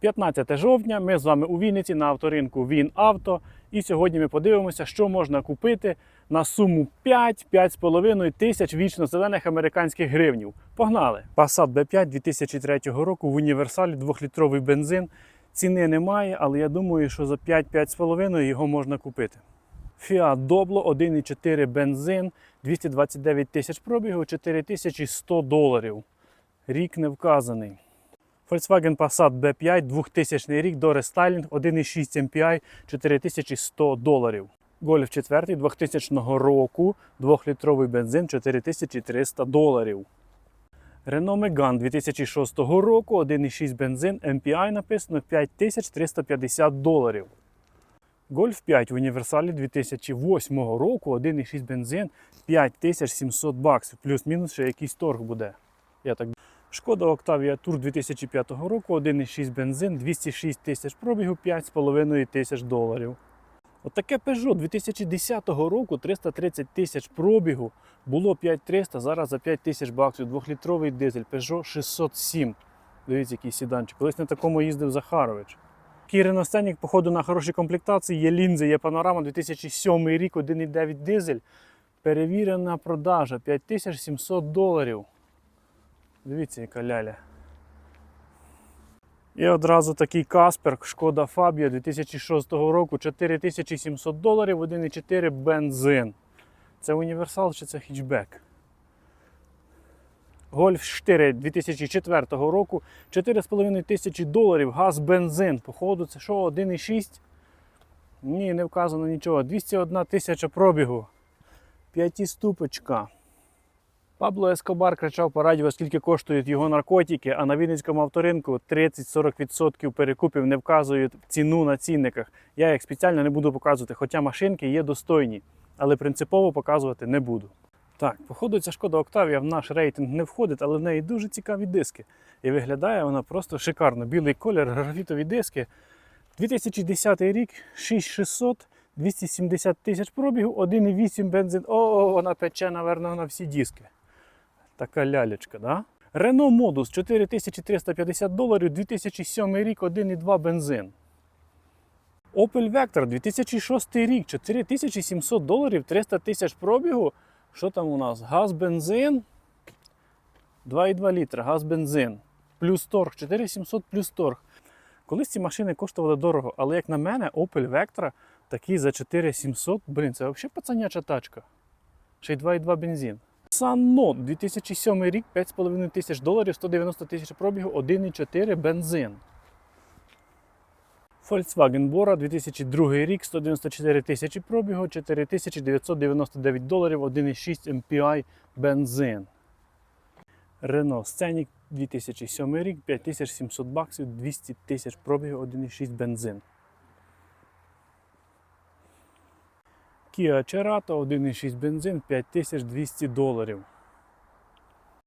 15 жовтня. Ми з вами у Вінниці на авторинку Він Авто. І сьогодні ми подивимося, що можна купити на суму 5-5,5 тисяч вічно зелених американських гривнів. Погнали! Passat B5 2003 року в універсалі 2-літровий бензин. Ціни немає, але я думаю, що за 5-5,5 його можна купити. Fiat Doblo 1,4 бензин, 229 тисяч пробігу, 4100 доларів. Рік не вказаний. Volkswagen Passat B5 2000 рік до рестайлінг 1,6 MPI 4100 доларів. Golf 4 2000 року 2-літровий бензин 4300 доларів. Renault Megane 2006 року 1,6 бензин MPI написано 5350 доларів. Golf 5 в універсалі 2008 року 1,6 бензин 5700 баксів. Плюс-мінус ще якийсь торг буде. Я так Шкода Octavia Tour 2005 року, 1,6 бензин, 206 тисяч пробігу, 5,5 тисяч доларів. Отаке Peugeot 2010 року 330 тисяч пробігу, було 5300, зараз за 5 тисяч баксів. Двохлітровий дизель Peugeot 607. Дивіться, який сіданчик. Колись на такому їздив Захарович. Renault Scenic, походу, на хорошій комплектації, є лінзи, є панорама 2007 рік, 1,9 дизель. Перевірена продажа 5700 доларів. Дивіться, яка ляля. І одразу такий Каспер, Шкода Фабія 2006 року, 4700 доларів, 1,4 бензин. Це універсал чи це хетчбек? Гольф 4 2004 року, 4,5 тисячі доларів, газ, бензин. Походу, це що, 1,6? Ні, не вказано нічого. 201 тисяча пробігу. П'ятиступочка. Пабло Ескобар кричав по радіо, скільки коштують його наркотики, а на Вінницькому авторинку 30-40% перекупів не вказують ціну на цінниках. Я їх спеціально не буду показувати, хоча машинки є достойні, але принципово показувати не буду. Так, походу, ця шкода Октавія в наш рейтинг не входить, але в неї дуже цікаві диски. І виглядає вона просто шикарно. Білий колір, графітові диски. 2010 рік, 6600, 270 тисяч пробігу, 1,8 бензин. О, вона пече, напевно, на всі диски. Така лялечка, да? Renault Modus 4350 доларів, 2007 рік, 1,2 бензин. Opel Vectra 2006 рік, 4700 доларів, 300 тисяч пробігу. Що там у нас? Газ, бензин. 2,2 літра, газ, бензин. Плюс торг, 4700 плюс торг. Колись ці машини коштували дорого, але як на мене, Opel Vectra такий за 4700, блін, це взагалі пацаняча тачка. Ще й 2,2 бензин. Note 2007 рік, 5,5 тисяч доларів, 190 тисяч пробігу, 1,4 бензин. Volkswagen Bora 2002 рік, 194 тисячі пробігу, 4999 доларів, 1,6 MPI бензин. Renault Scenic 2007 рік, 5700 баксів, 200 тисяч пробігу, 1,6 бензин. Kia Cerato 1,6 бензин 5200 доларів.